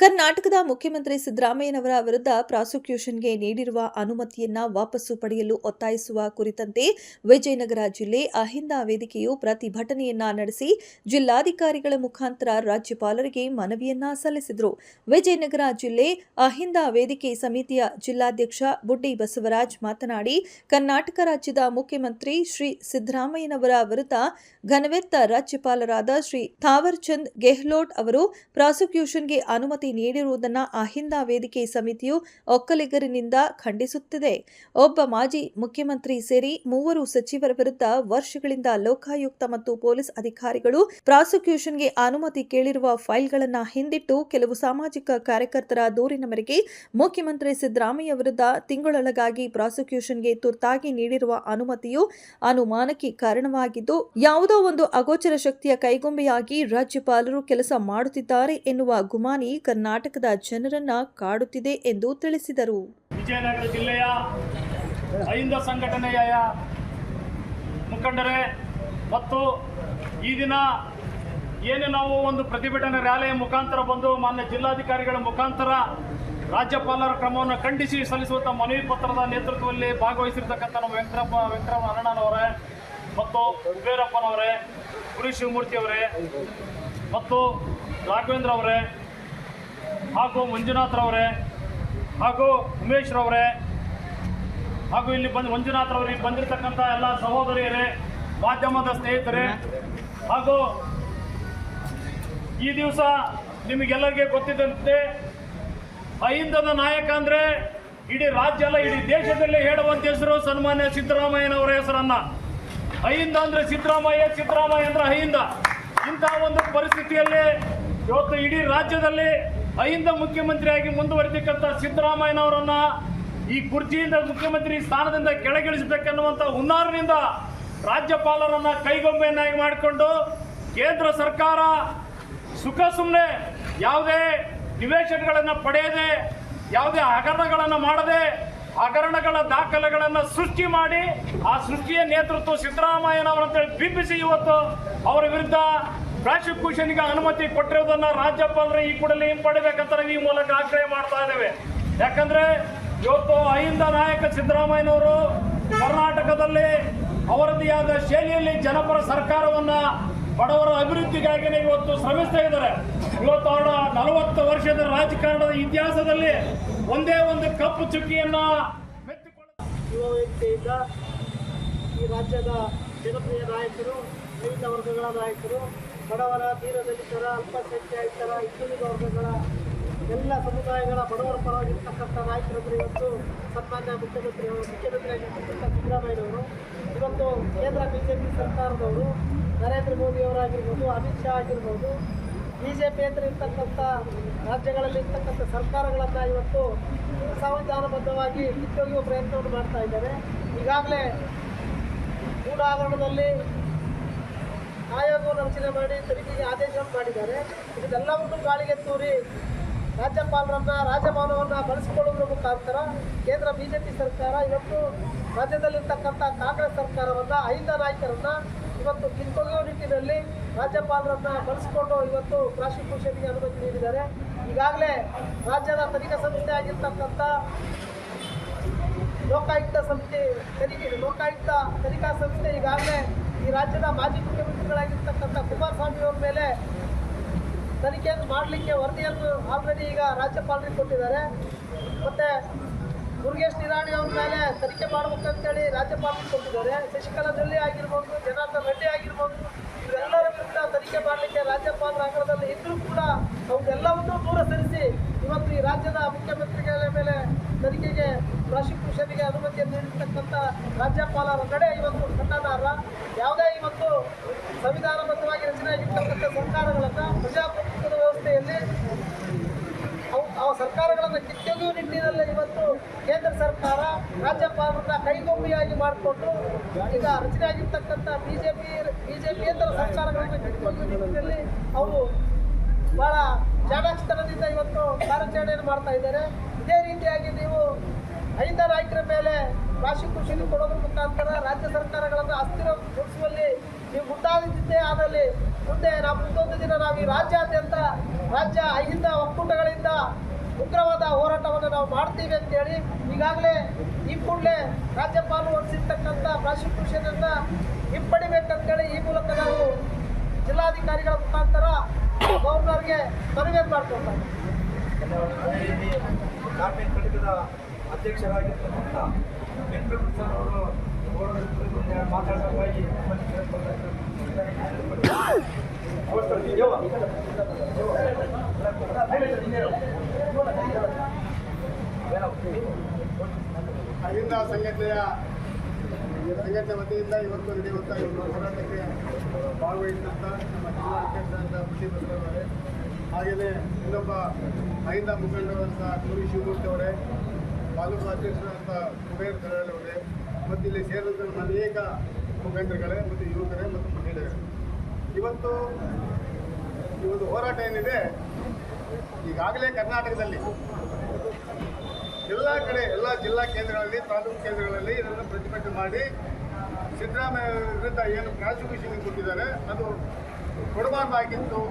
ಕರ್ನಾಟಕದ ಮುಖ್ಯಮಂತ್ರಿ ಸಿದ್ದರಾಮಯ್ಯನವರ ವಿರುದ್ಧ ಪ್ರಾಸಿಕ್ಯೂಷನ್ಗೆ ನೀಡಿರುವ ಅನುಮತಿಯನ್ನ ವಾಪಸ್ಸು ಪಡೆಯಲು ಒತ್ತಾಯಿಸುವ ಕುರಿತಂತೆ ವಿಜಯನಗರ ಜಿಲ್ಲೆ ಅಹಿಂದ ವೇದಿಕೆಯು ಪ್ರತಿಭಟನೆಯನ್ನ ನಡೆಸಿ ಜಿಲ್ಲಾಧಿಕಾರಿಗಳ ಮುಖಾಂತರ ರಾಜ್ಯಪಾಲರಿಗೆ ಮನವಿಯನ್ನ ಸಲ್ಲಿಸಿದರು. ವಿಜಯನಗರ ಜಿಲ್ಲೆ ಅಹಿಂದ ವೇದಿಕೆ ಸಮಿತಿಯ ಜಿಲ್ಲಾಧ್ಯಕ್ಷ ಬುಡ್ಡಿ ಬಸವರಾಜ್ ಮಾತನಾಡಿ, ಕರ್ನಾಟಕ ರಾಜ್ಯದ ಮುಖ್ಯಮಂತ್ರಿ ಶ್ರೀ ಸಿದ್ದರಾಮಯ್ಯನವರ ವಿರುದ್ಧ ಘನವೆತ್ತ ರಾಜ್ಯಪಾಲರಾದ ಶ್ರೀ ಥಾವರ್ಚಂದ್ ಗೆಹ್ಲೋಟ್ ಅವರು ಪ್ರಾಸಿಕ್ಯೂಷನ್ಗೆ ಅನುಮತಿ ನೀಡಿರುವುದನ್ನು ಅಹಿಂದ ವೇದಿಕೆ ಸಮಿತಿಯು ಒಕ್ಕಲಿಗರಿನಿಂದ ಖಂಡಿಸುತ್ತಿದೆ. ಒಬ್ಬ ಮಾಜಿ ಮುಖ್ಯಮಂತ್ರಿ ಸೇರಿ ಮೂವರು ಸಚಿವರ ವಿರುದ್ಧ ವರ್ಷಗಳಿಂದ ಲೋಕಾಯುಕ್ತ ಮತ್ತು ಪೊಲೀಸ್ ಅಧಿಕಾರಿಗಳು ಪ್ರಾಸಿಕ್ಯೂಷನ್ಗೆ ಅನುಮತಿ ಕೇಳಿರುವ ಫೈಲ್ಗಳನ್ನು ಹಿಂದಿಟ್ಟು ಕೆಲವು ಸಾಮಾಜಿಕ ಕಾರ್ಯಕರ್ತರ ದೂರಿನ ಮೇರೆಗೆ ಮುಖ್ಯಮಂತ್ರಿ ಸಿದ್ದರಾಮಯ್ಯ ವಿರುದ್ಧ ತಿಂಗಳೊಳಗಾಗಿ ಪ್ರಾಸಿಕ್ಯೂಷನ್ಗೆ ತುರ್ತಾಗಿ ನೀಡಿರುವ ಅನುಮತಿಯು ಅನುಮಾನಕ್ಕೆ ಕಾರಣವಾಗಿದ್ದು, ಯಾವುದೋ ಒಂದು ಅಗೋಚರ ಶಕ್ತಿಯ ಕೈಗೊಂಬೆಯಾಗಿ ರಾಜ್ಯಪಾಲರು ಕೆಲಸ ಮಾಡುತ್ತಿದ್ದಾರೆ ಎನ್ನುವ ಗುಮಾನಿ ಕರ್ನಾಟಕದ ಜನರನ್ನ ಕಾಡುತ್ತಿದೆ ಎಂದು ತಿಳಿಸಿದರು. ವಿಜಯನಗರ ಜಿಲ್ಲೆಯ ಅಹಿಂದ ಸಂಘಟನೆಯ ಮುಖಂಡರೇ, ಮತ್ತು ಈ ದಿನ ಏನು ನಾವು ಒಂದು ಪ್ರತಿಭಟನೆ ರ್ಯಾಲಿಯ ಮುಖಾಂತರ ಬಂದು ಮಾನ್ಯ ಜಿಲ್ಲಾಧಿಕಾರಿಗಳ ಮುಖಾಂತರ ರಾಜ್ಯಪಾಲರ ಕ್ರಮವನ್ನು ಖಂಡಿಸಿ ಸಲ್ಲಿಸುವಂತಹ ಮನವಿ ಪತ್ರದ ನೇತೃತ್ವದಲ್ಲಿ ಭಾಗವಹಿಸಿರ್ತಕ್ಕಂಥ ನಮ್ಮ ವೆಂಕಟಪ್ಪ, ವೆಂಕಟರಮಣ ಅಣ್ಣನವರೇ ಮತ್ತು ಕುಬೇರಪ್ಪನವರೇ ಗುರು ಶಿವಮೂರ್ತಿ ಅವರೇ ಮತ್ತು ರಾಘವೇಂದ್ರ ಅವರೇ ಹಾಗೂ ಮಂಜುನಾಥ್ರವರೇ ಹಾಗೂ ಉಮೇಶ್ ರವರೇ ಹಾಗೂ ಇಲ್ಲಿ ಬಂದು ಮಂಜುನಾಥ್ ರವರಿಗೆ ಬಂದಿರತಕ್ಕಂಥ ಎಲ್ಲ ಸಹೋದರಿಯರೇ, ಮಾಧ್ಯಮದ ಸ್ನೇಹಿತರೇ ಹಾಗೂ ಈ ದಿವಸ ನಿಮಗೆಲ್ಲರಿಗೆ ಗೊತ್ತಿದ್ದಂತೆ ಅಹಿಂದದ ನಾಯಕ ಅಂದ್ರೆ ಇಡೀ ರಾಜ್ಯ ಅಲ್ಲ, ಇಡೀ ದೇಶದಲ್ಲಿ ಹೇಳುವಂತ ಹೆಸರು ಸನ್ಮಾನ್ಯ ಸಿದ್ದರಾಮಯ್ಯನವರ ಹೆಸರನ್ನ. ಅಹಿಂದ ಅಂದ್ರೆ ಸಿದ್ದರಾಮಯ್ಯ ಸಿದ್ದರಾಮಯ್ಯ ಅಂದ್ರೆ ಅಹಿಂದ. ಇಂತಹ ಒಂದು ಪರಿಸ್ಥಿತಿಯಲ್ಲಿ ಇವತ್ತು ಇಡೀ ರಾಜ್ಯದಲ್ಲಿ ಅಹಿಂದ ಮುಖ್ಯಮಂತ್ರಿಯಾಗಿ ಮುಂದುವರಿತಕ್ಕಂಥ ಸಿದ್ದರಾಮಯ್ಯನವರನ್ನ ಈ ಕುರ್ಚಿಯಿಂದ ಮುಖ್ಯಮಂತ್ರಿ ಸ್ಥಾನದಿಂದ ಕೆಳಗಿಳಿಸಬೇಕನ್ನುವಂಥ ಹುನ್ನಾರದಿಂದ ರಾಜ್ಯಪಾಲರನ್ನ ಕೈಗೊಂಬೆಯನ್ನಾಗಿ ಮಾಡಿಕೊಂಡು ಕೇಂದ್ರ ಸರ್ಕಾರ ಸುಖ ಸುಮ್ಮನೆ ಯಾವುದೇ ನಿವೇಶನಗಳನ್ನು ಪಡೆಯದೆ, ಯಾವುದೇ ಹಗರಣಗಳನ್ನು ಮಾಡದೆ, ಹಗರಣಗಳ ದಾಖಲೆಗಳನ್ನು ಸೃಷ್ಟಿ ಮಾಡಿ ಆ ಸೃಷ್ಟಿಯ ನೇತೃತ್ವ ಸಿದ್ದರಾಮಯ್ಯನವರಂತೇಳಿ ಬಿಂಬಿಸಿ ಇವತ್ತು ಅವರ ವಿರುದ್ಧ ಪ್ರಾಸಿಕ್ಯೂಷನ್ಗೆ ಅನುಮತಿ ಕೊಟ್ಟಿರೋದನ್ನ ರಾಜ್ಯಪಾಲರು ಈ ಕೂಡಲೇ ಹಿಂಪಡಿಬೇಕಂತ ನಾವು ಈ ಮೂಲಕ ಆಗ್ರಹ ಮಾಡ್ತಾ ಇದ್ದೇವೆ. ಯಾಕಂದ್ರೆ ಇವತ್ತು ಅಹಿಂದ ನಾಯಕ ಸಿದ್ದರಾಮಯ್ಯನವರು ಕರ್ನಾಟಕದಲ್ಲಿ ಅವರದೇ ಆದ ಶೈಲಿಯಲ್ಲಿ ಜನಪರ ಸರ್ಕಾರವನ್ನ ಬಡವರ ಅಭಿವೃದ್ಧಿಗಾಗಿನೇ ಇವತ್ತು ಶ್ರಮಿಸ್ತಾ ಇದ್ದಾರೆ. ಇವತ್ತು ಅವರ ನಲವತ್ತು ವರ್ಷದ ರಾಜಕಾರಣದ ಇತಿಹಾಸದಲ್ಲಿ ಒಂದೇ ಒಂದು ಕಪ್ಪು ಚುಕ್ಕಿಯನ್ನ ವೇದಿಕೆಯಿಂದ ಈ ರಾಜ್ಯದ ಜನಪ್ರಿಯ ನಾಯಕರು, ವಿವಿಧ ವರ್ಗಗಳ ನಾಯಕರು ಬಡವರ ದೀನದಲಿತರ ಅಲ್ಪಸಂಖ್ಯಾತರ ಹಿಂದುಳಿದ ವರ್ಗಗಳ ಎಲ್ಲ ಸಮುದಾಯಗಳ ಬಡವರ ಪರವಾಗಿರ್ತಕ್ಕಂಥ ನಾಯಕರಂದ್ರೆ ಇವತ್ತು ಸನ್ಮಾನ್ಯ ಮುಖ್ಯಮಂತ್ರಿಯವರು ಮುಖ್ಯಮಂತ್ರಿಯಾಗಿರ್ತಕ್ಕಂಥ ಸಿದ್ದರಾಮಯ್ಯನವರು, ಇವತ್ತು ಕೇಂದ್ರ ಬಿಜೆಪಿ ಸರ್ಕಾರದವರು, ನರೇಂದ್ರ ಮೋದಿ ಅವರಾಗಿರ್ಬೋದು, ಅಮಿತ್ ಶಾ ಆಗಿರ್ಬೋದು ಬಿ ಜೆ ಪಿ ಇರ್ತಕ್ಕಂಥ ರಾಜ್ಯಗಳಲ್ಲಿ ಇರ್ತಕ್ಕಂಥ ಸರ್ಕಾರಗಳನ್ನು ಇವತ್ತು ಸಂವಿಧಾನಬದ್ಧವಾಗಿ ಕಿತ್ತೊಗೆಯುವ ಪ್ರಯತ್ನವನ್ನು ಮಾಡ್ತಾ ಇದ್ದಾರೆ. ಈಗಾಗಲೇ ಮೂಲ ಆಯೋಗವನ್ನು ರಚನೆ ಮಾಡಿ ತನಿಖೆಗೆ ಆದೇಶವನ್ನು ಮಾಡಿದ್ದಾರೆ. ಇದೆಲ್ಲವನ್ನು ಗಾಳಿಗೆ ತೂರಿ ರಾಜ್ಯಪಾಲರನ್ನ ರಾಜಭವನವನ್ನು ಬಳಸಿಕೊಳ್ಳುವುದರ ಮುಖಾಂತರ ಕೇಂದ್ರ ಬಿಜೆಪಿ ಸರ್ಕಾರ ಇವತ್ತು ರಾಜ್ಯದಲ್ಲಿರ್ತಕ್ಕಂಥ ಕಾಂಗ್ರೆಸ್ ಸರ್ಕಾರವನ್ನು ಐದ ನಾಯಕರನ್ನ ಇವತ್ತು ಕಿತ್ತೊಗೆಯುವ ನಿಟ್ಟಿನಲ್ಲಿ ರಾಜ್ಯಪಾಲರನ್ನ ಬಳಸಿಕೊಂಡು ಇವತ್ತು ಪ್ರಾಸಿಕ್ಯೂಷನ್ಗೆ ಅನುಮತಿ ನೀಡಿದ್ದಾರೆ. ಈಗಾಗಲೇ ರಾಜ್ಯದ ತನಿಖಾ ಸಂಸ್ಥೆ ಆಗಿರ್ತಕ್ಕಂಥ ಲೋಕಾಯುಕ್ತ ಸಂಸ್ಥೆ ತನಿಖೆ ಲೋಕಾಯುಕ್ತ ತನಿಖಾ ಸಂಸ್ಥೆ ಈಗಾಗಲೇ ಈ ರಾಜ್ಯದ ಮಾಜಿ ಮುಖ್ಯಮಂತ್ರಿಗಳಾಗಿರ್ತಕ್ಕಂಥ ಕುಮಾರಸ್ವಾಮಿ ಅವರ ಮೇಲೆ ತನಿಖೆಯನ್ನು ಮಾಡಲಿಕ್ಕೆ ವರದಿಯನ್ನು ಆಲ್ರೆಡಿ ಈಗ ರಾಜ್ಯಪಾಲರಿಗೆ ಕೊಟ್ಟಿದ್ದಾರೆ. ಮತ್ತೆ ಮುರುಗೇಶ್ ನಿರಾಣಿ ಅವ್ರ ಮೇಲೆ ತನಿಖೆ ಮಾಡ್ಬೇಕಂತೇಳಿ ರಾಜ್ಯಪಾಲರಿಗೆ ಕೊಟ್ಟಿದ್ದಾರೆ. ಶಶಿಕಲಾ ಜೊಲ್ಲೆ ಆಗಿರ್ಬೋದು, ಜನಾರ್ದನ್ ರೆಡ್ಡಿ ಆಗಿರ್ಬೋದು, ಇವರೆಲ್ಲರ ವಿರುದ್ಧ ತನಿಖೆ ಮಾಡಲಿಕ್ಕೆ ರಾಜ್ಯಪಾಲರ ಅಂಗಳದಲ್ಲಿ ಇದ್ದರೂ ಕೂಡ ಅವ್ರೆಲ್ಲವನ್ನೂ ದೂರ ಸರಿಸಿ ಇವತ್ತು ಈ ರಾಜ್ಯದ ಮುಖ್ಯಮಂತ್ರಿಗಳ ಮೇಲೆ ತನಿಖೆಗೆ ಪ್ರಾಸಿಕ್ಯೂಷನ್ಗೆ ಅನುಮತಿಯನ್ನು ನೀಡಿರ್ತಕ್ಕಂಥ ರಾಜ್ಯಪಾಲರ ನಡೆ ಇವತ್ತು ಖಂಡನಾರ್ಹ ಯಾವುದೇ ಇವತ್ತು ಸಂವಿಧಾನಬದ್ಧವಾಗಿ ರಚನೆಯಾಗಿರ್ತಕ್ಕಂಥ ಸರ್ಕಾರಗಳನ್ನು ಪ್ರಜಾಪ್ರಭುತ್ವದ ವ್ಯವಸ್ಥೆಯಲ್ಲಿ ಆ ಸರ್ಕಾರಗಳನ್ನು ಕಿತ್ತೆಗೂ ನಿಟ್ಟಿನಲ್ಲಿ ಇವತ್ತು ಕೇಂದ್ರ ಸರ್ಕಾರ ರಾಜ್ಯಪಾಲರನ್ನ ಕೈಗೊಂಬೆಯಾಗಿ ಮಾಡಿಕೊಂಡು ಈಗ ರಚನೆಯಾಗಿರ್ತಕ್ಕಂಥ ಬಿಜೆಪಿ, ಬಿಜೆಪಿಯೇತರ ಸರ್ಕಾರಗಳನ್ನು ಕಿತ್ತೆಗೂ ನಿಟ್ಟಿನಲ್ಲಿ ಅವರು ಬಹಳ ಜಾಣಾಕ್ಷತನದಿಂದ ಇವತ್ತು ಕಾರ್ಯಾಚರಣೆಯನ್ನು ಮಾಡ್ತಾ ಇದ್ದಾರೆ. ಇದೇ ರೀತಿಯಾಗಿ ನೀವು ಐದ ನಾಯಕರ ಮೇಲೆ ಪ್ರಾಸಿಕ್ಯೂಷನ್ ಕೊಡೋದ್ರ ಮುಖಾಂತರ ರಾಜ್ಯ ಸರ್ಕಾರಗಳನ್ನು ಅಸ್ಥಿರಗೊಳಿಸುವಲ್ಲಿ ನೀವು ಮುಂದಾಗಿದ್ದೆ ಆದಲ್ಲಿ ಮುಂದೆ ನಾವು ಮುಂದೊಂದು ದಿನ ನಾವು ಈ ರಾಜ್ಯಾದ್ಯಂತ ರಾಜ್ಯ ಐಹಿಂದ ಒಕ್ಕೂಟಗಳಿಂದ ಉಗ್ರವಾದ ಹೋರಾಟವನ್ನು ನಾವು ಮಾಡ್ತೀವಿ ಅಂತೇಳಿ ಈಗಾಗಲೇ ಈ ಕೂಡಲೇ ರಾಜ್ಯಪಾಲ ಹೊರಡಿಸಿರ್ತಕ್ಕಂಥ ಪ್ರಾಸಿಕ್ಯೂಷನ್ ಅನ್ನ ಹಿಂಪಡಿಬೇಕಂತೇಳಿ ಈ ಮೂಲಕ ನಾವು ಜಿಲ್ಲಾಧಿಕಾರಿಗಳ ಮುಖಾಂತರ ಗೌರ್ನರ್ಗೆ ಮನವಿಯನ್ನು ಮಾಡ್ಕೊಳ್ತಾರೆ ಅಧ್ಯಕ್ಷರಾಗಿರ್ತಕ್ಕಂಥ ವೆಂಕಟೇಶ್ವರ ಸರ್ ಅವರು ಮಾತಾಡೋದಾಗಿ. ಅಹಿಂದ ಸಂಘಟನೆಯ ಸಂಘಟನೆ ವತಿಯಿಂದ ಇವತ್ತು ನಡೆಯುವಂತಹ ಹೋರಾಟಕ್ಕೆ ಭಾಗವಹಿಸಿದಂಥ ನಮ್ಮ ಜಿಲ್ಲಾ ಅಧ್ಯಕ್ಷರಾದ ಪ್ರತಿ ಅವರೇ ಹಾಗೆಯೇ ಇನ್ನೊಬ್ಬ ಅಹಿಂದ ಮುಖಂಡರಾದಂತಹ ಕುರಿ ಶಿವಮೂರ್ತಿ ಅವರೇ ತಾಲೂಕು ಅಧ್ಯಕ್ಷರಾದಂಥ ಕುಬೇರ್ ಕರಾಳೆ ಅವರೇ ಮತ್ತು ಇಲ್ಲಿ ಸೇರಿದಂಥ ಅನೇಕ ಮುಖಂಡರುಗಳೇ, ಮತ್ತು ಯುವಕರೇ, ಮತ್ತು ಮಹಿಳೆಯರು. ಇವತ್ತು ಇವತ್ತು ಹೋರಾಟ ಏನಿದೆ, ಈಗಾಗಲೇ ಕರ್ನಾಟಕದಲ್ಲಿ ಎಲ್ಲ ಕಡೆ, ಎಲ್ಲ ಜಿಲ್ಲಾ ಕೇಂದ್ರಗಳಲ್ಲಿ, ತಾಲೂಕು ಕೇಂದ್ರಗಳಲ್ಲಿ ಇದನ್ನು ಪ್ರತಿಭಟನೆ ಮಾಡಿ ಸಿದ್ದರಾಮಯ್ಯ ವಿರುದ್ಧ ಏನು ಪ್ರಾಸಿಕ್ಯೂಷನ್ ಕೊಟ್ಟಿದ್ದಾರೆ, ಅದು ಕೊಡಬಾರ್ದಾಗಿತ್ತು.